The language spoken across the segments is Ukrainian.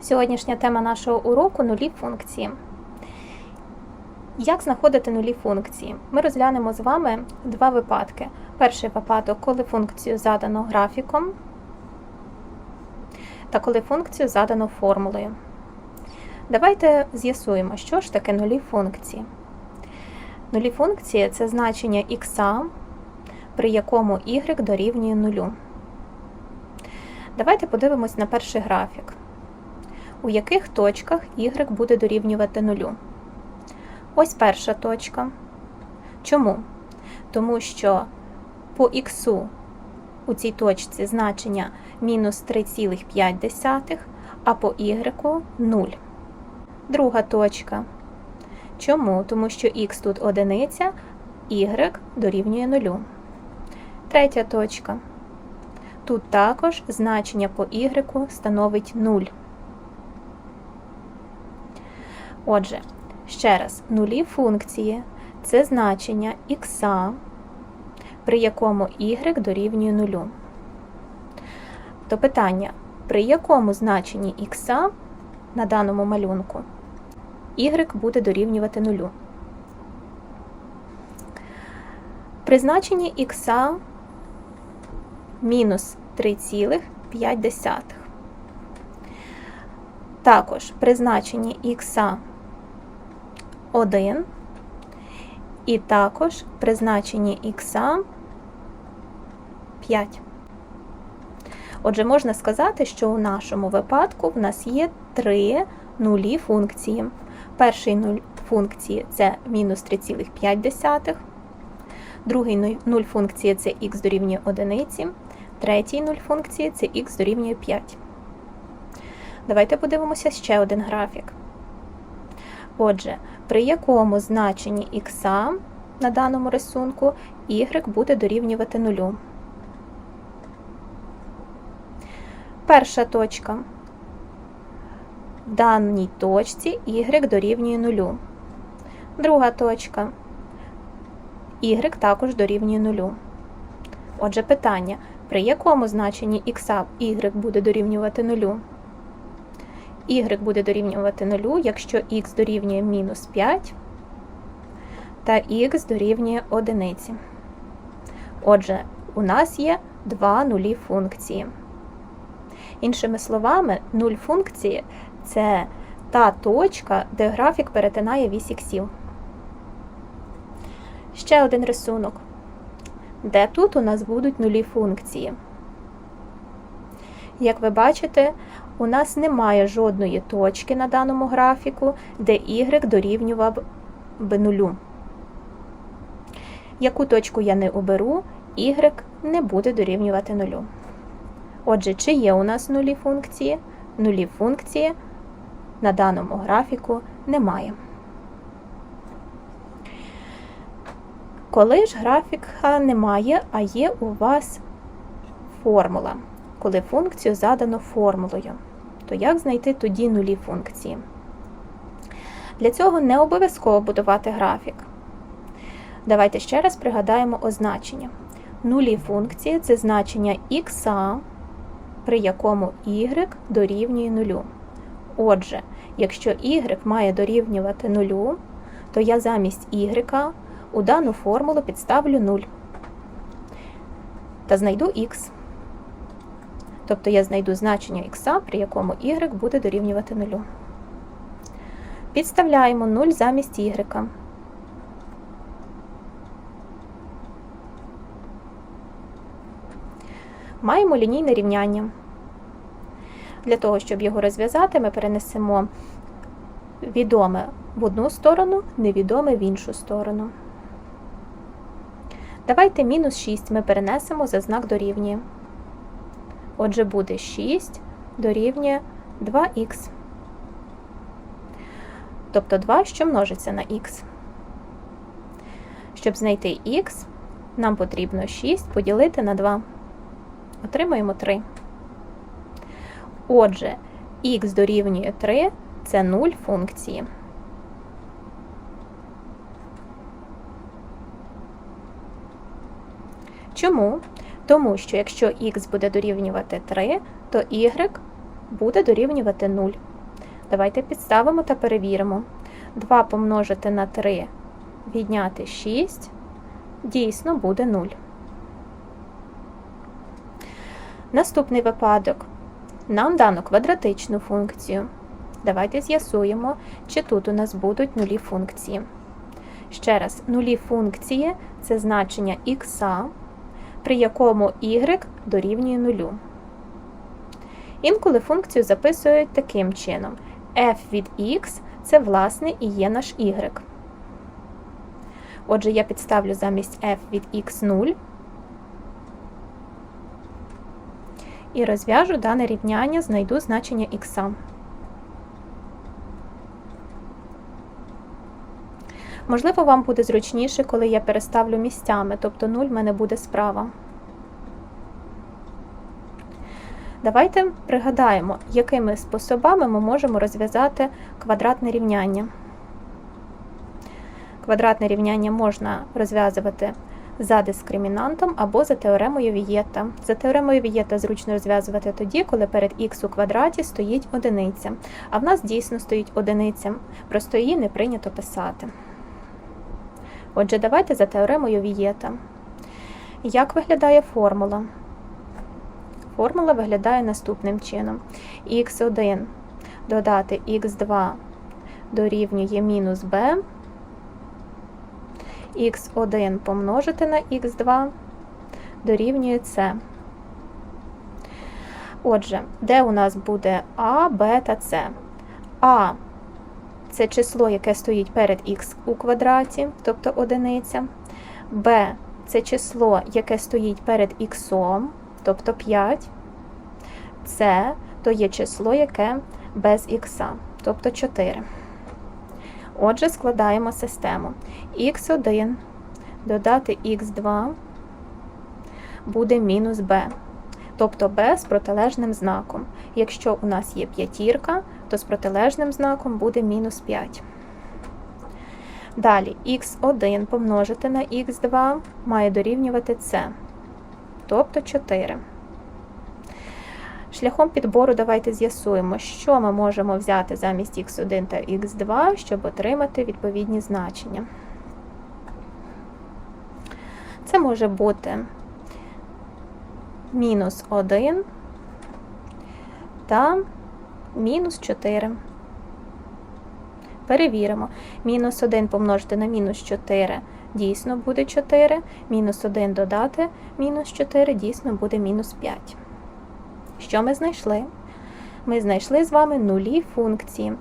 Сьогоднішня тема нашого уроку нулі функції. Як знаходити нулі функції? Ми розглянемо з вами два випадки. Перший випадок, коли функцію задано графіком, та коли функцію задано формулою. Давайте з'ясуємо, що ж таке нулі функції. Нулі функції це значення х, при якому y дорівнює нулю. Давайте подивимось на перший графік. У яких точках y буде дорівнювати нулю? Ось перша точка. Чому? Тому що по х у цій точці значення мінус 3,5, а по y 0. Друга точка. Чому? Тому що х тут одиниця, y дорівнює нулю. Третя точка. Тут також значення по y становить 0. Отже, ще раз, нулі функції це значення х, при якому y дорівнює 0. То питання, при якому значенні х на даному малюнку y буде дорівнювати 0. При значенні х мінус 3,5. Також при значенні х 1 і також при значенні х 5. Отже, можна сказати, що у нашому випадку в нас є три нулі функції. Перший нуль функції це мінус 3,5. Другий нуль функції це х дорівнює 1. Третій нуль функції це х дорівнює 5. Давайте подивимося ще один графік. Отже, при якому значенні х на даному рисунку y буде дорівнювати нулю. Перша точка. В даній точці y дорівнює нулю. Друга точка. Y також дорівнює нулю. Отже, питання, при якому значенні х y буде дорівнювати нулю? Y буде дорівнювати нулю, якщо х дорівнює мінус 5 та х дорівнює 1. Отже, у нас є два нулі функції. Іншими словами, нуль функції це та точка, де графік перетинає вісь іксів. Ще один рисунок. Де тут у нас будуть нулі функції? Як ви бачите, у нас немає жодної точки на даному графіку, де y дорівнював би нулю. Яку точку я не оберу, y не буде дорівнювати нулю. Отже, чи є у нас нулі функції? Нулі функції на даному графіку немає. Коли ж графіка немає, а є у вас формула, коли функцію задано формулою, то як знайти тоді нулі функції? Для цього не обов'язково будувати графік. Давайте ще раз пригадаємо означення. Нулі функції це значення х, при якому y дорівнює нулю. Отже, якщо y має дорівнювати нулю, то я замість y у дану формулу підставлю 0 та знайду х. Тобто я знайду значення х, при якому y буде дорівнювати 0. Підставляємо 0 замість y. Маємо лінійне рівняння. Для того, щоб його розв'язати, ми перенесемо відоме в одну сторону, невідоме в іншу сторону. Давайте мінус 6 ми перенесемо за знак дорівнює. Отже, буде 6 дорівнює 2х. Тобто 2, що множиться на х. Щоб знайти х, нам потрібно 6 поділити на 2. Отримаємо 3. Отже, х дорівнює 3 це 0 функції. Чому? Тому що якщо х буде дорівнювати 3, то y буде дорівнювати 0. Давайте підставимо та перевіримо. 2 помножити на 3, відняти 6, дійсно буде 0. Наступний випадок. Нам дано квадратичну функцію. Давайте з'ясуємо, чи тут у нас будуть нулі функції. Ще раз, нулі функції це значення х, при якому y дорівнює нулю. Інколи функцію записують таким чином: f від x це власне і є наш y. Отже, я підставлю замість f від x 0 і розв'яжу дане рівняння, знайду значення х. Можливо, вам буде зручніше, коли я переставлю місцями, тобто 0 в мене буде справа. Давайте пригадаємо, якими способами ми можемо розв'язати квадратне рівняння. Квадратне рівняння можна розв'язувати за дискримінантом або за теоремою Вієта. За теоремою Вієта зручно розв'язувати тоді, коли перед х у квадраті стоїть одиниця. А в нас дійсно стоїть одиниця, просто її не прийнято писати. Отже, давайте за теоремою Вієта. Як виглядає формула? Формула виглядає наступним чином. х1 додати х2 дорівнює мінус b, х1 помножити на х2 дорівнює c. Отже, де у нас буде а, Б та С? А це число, яке стоїть перед х у квадраті, тобто одиниця. Б це число, яке стоїть перед х, тобто 5. С то є число, яке без х, тобто 4. Отже, складаємо систему. х1 додати х2 буде мінус b, тобто b з протилежним знаком. Якщо у нас є п'ятірка, то з протилежним знаком буде мінус 5. Далі х1 помножити на х2 має дорівнювати c, тобто 4. Шляхом підбору давайте з'ясуємо, що ми можемо взяти замість х1 та х2, щоб отримати відповідні значення. Це може бути мінус 1 та мінус 4. Перевіримо. Мінус 1 помножити на мінус 4 дійсно буде 4. Мінус 1 додати мінус 4 дійсно буде мінус 5. Що ми знайшли? Ми знайшли з вами нулі функції,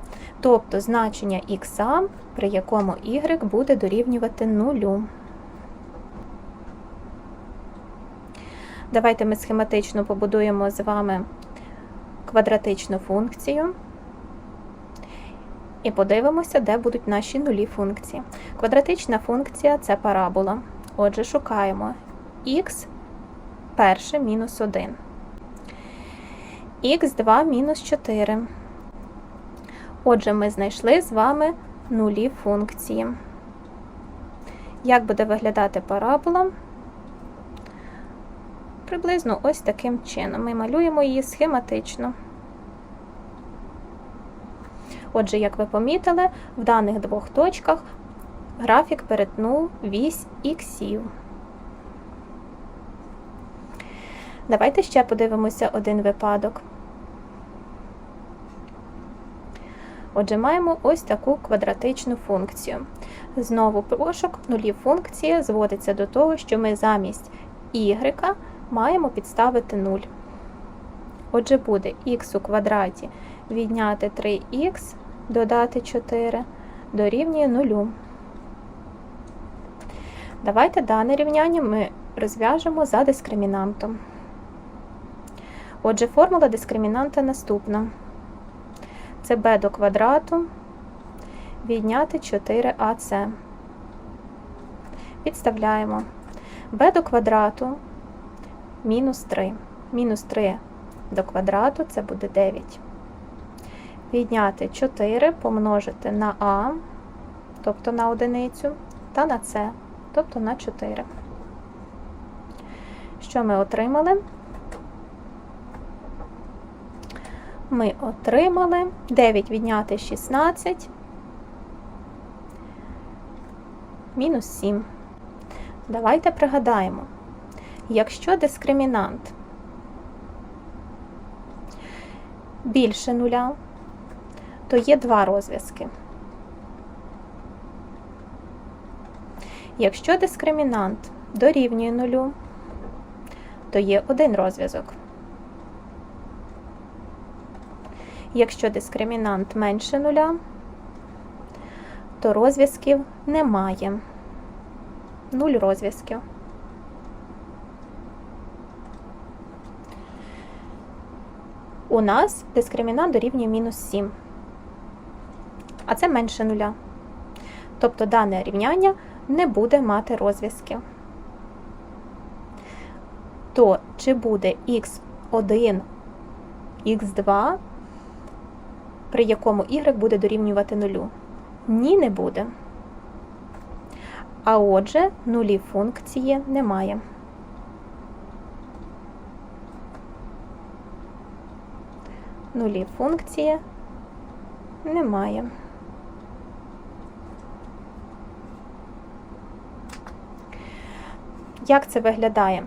тобто значення х, при якому y буде дорівнювати нулю. Давайте ми схематично побудуємо з вами квадратичну функцію і подивимося, де будуть наші нулі функції. Квадратична функція це парабола. Отже, шукаємо х перше мінус 1 х2 мінус 4. Отже, ми знайшли з вами нулі функції. Як буде виглядати парабола? Приблизно ось таким чином. Ми малюємо її схематично. Отже, як ви помітили, в даних двох точках графік перетнув вісь іксів. Давайте ще подивимося один випадок. Отже, маємо ось таку квадратичну функцію. Знову пошук нулі функції зводиться до того, що ми замість y маємо підставити 0. Отже, буде х у квадраті відняти 3х, додати 4 дорівнює 0. Давайте дане рівняння ми розв'яжемо за дискримінантом. Отже, формула дискримінанта наступна. Це b до квадрату відняти 4ac. Підставляємо b до квадрату мінус 3. Мінус 3 до квадрату це буде 9. Відняти 4 помножити на а, тобто на одиницю, та на c, тобто на 4. Що ми отримали? ми отримали 9 відняти 16 мінус 7. Давайте пригадаємо, якщо дискримінант більше нуля, то є два розв'язки. Якщо дискримінант дорівнює нулю, то є один розв'язок. Якщо дискримінант менше нуля, то розв'язків немає. Нуль розв'язків. У нас дискримінант дорівнює мінус 7, а це менше нуля. Тобто дане рівняння не буде мати розв'язків. То чи буде х1, х2, при якому y буде дорівнювати нулю? Ні, не буде. А отже, нулі функції немає. Нулі функції немає. Як це виглядає?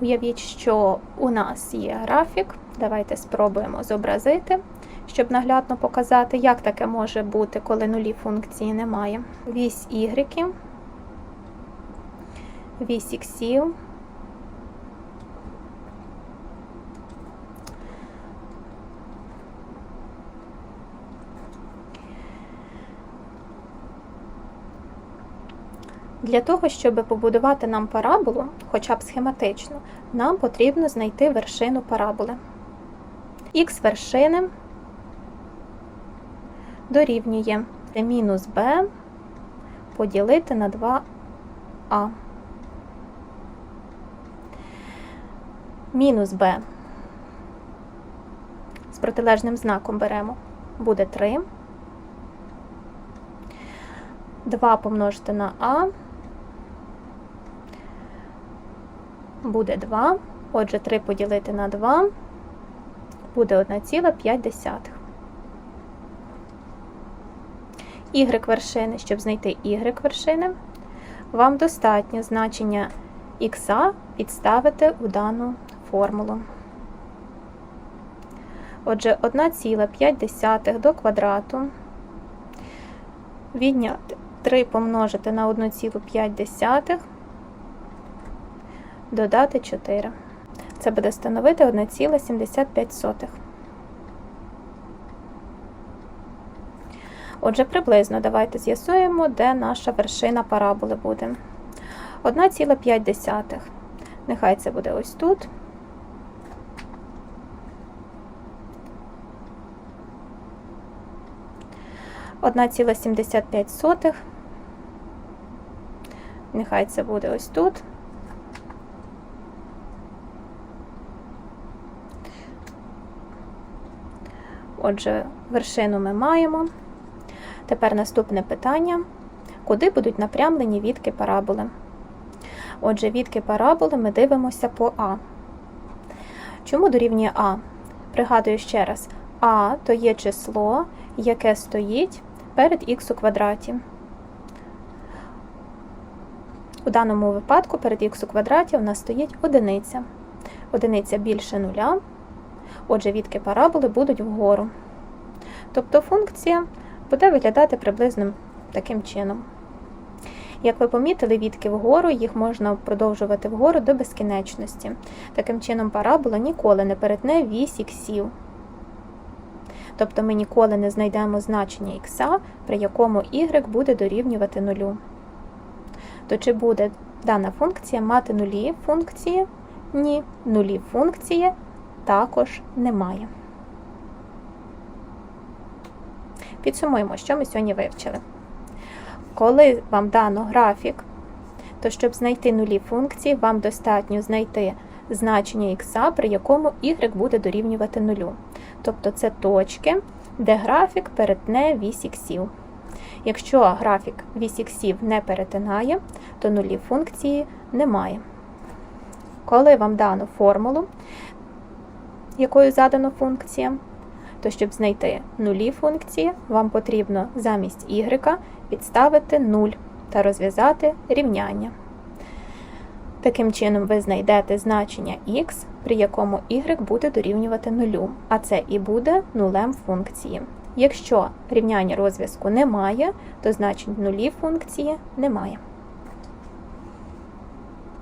Уявіть, що у нас є графік. Давайте спробуємо зобразити, щоб наглядно показати, як таке може бути, коли нулі функції немає. Вісь y, вісь іксів. Для того, щоб побудувати нам параболу, хоча б схематично, нам потрібно знайти вершину параболи. Х вершини дорівнює мінус b поділити на 2а. Мінус b з протилежним знаком беремо, буде 3. 2 помножити на а буде 2. Отже, 3 поділити на 2 буде 1,5. Y вершини, щоб знайти y вершини, вам достатньо значення х підставити у дану формулу. Отже, 1,5 до квадрату відняти 3 помножити на 1,5 додати 4. Це буде становити 1,75. Отже, приблизно давайте з'ясуємо, де наша вершина параболи буде. 1,5. Нехай це буде ось тут. Одна ціла сімдесят п'ять сотих. Нехай це буде ось тут. Отже, вершину ми маємо. Тепер наступне питання: куди будуть напрямлені відки параболи? Отже, відки параболи ми дивимося по А. Чому дорівнює А? Пригадую ще раз, А то є число, яке стоїть перед х у квадраті. У даному випадку перед х у квадраті у нас стоїть одиниця. Одиниця більше нуля. Отже, відки параболи будуть вгору. Тобто функція буде виглядати приблизно таким чином. Як ви помітили, відки вгору, їх можна продовжувати вгору до безкінечності. Таким чином, парабола ніколи не перетне вісь іксів. Тобто ми ніколи не знайдемо значення х, при якому y буде дорівнювати нулю. То чи буде дана функція мати нулі функції? Ні, нулі функції також немає. Підсумуємо, що ми сьогодні вивчили. Коли вам дано графік, то щоб знайти нулі функції, вам достатньо знайти значення х, при якому y буде дорівнювати нулю. Тобто це точки, де графік перетне вісь іксів. Якщо графік вісь іксів не перетинає, то нулі функції немає. Коли вам дано формулу, якою задано функція, то щоб знайти нулі функції, вам потрібно замість y підставити 0 та розв'язати рівняння. Таким чином, ви знайдете значення x, при якому y буде дорівнювати нулю, а це і буде нулем функції. Якщо рівняння розв'язку немає, то значень нулі функції немає.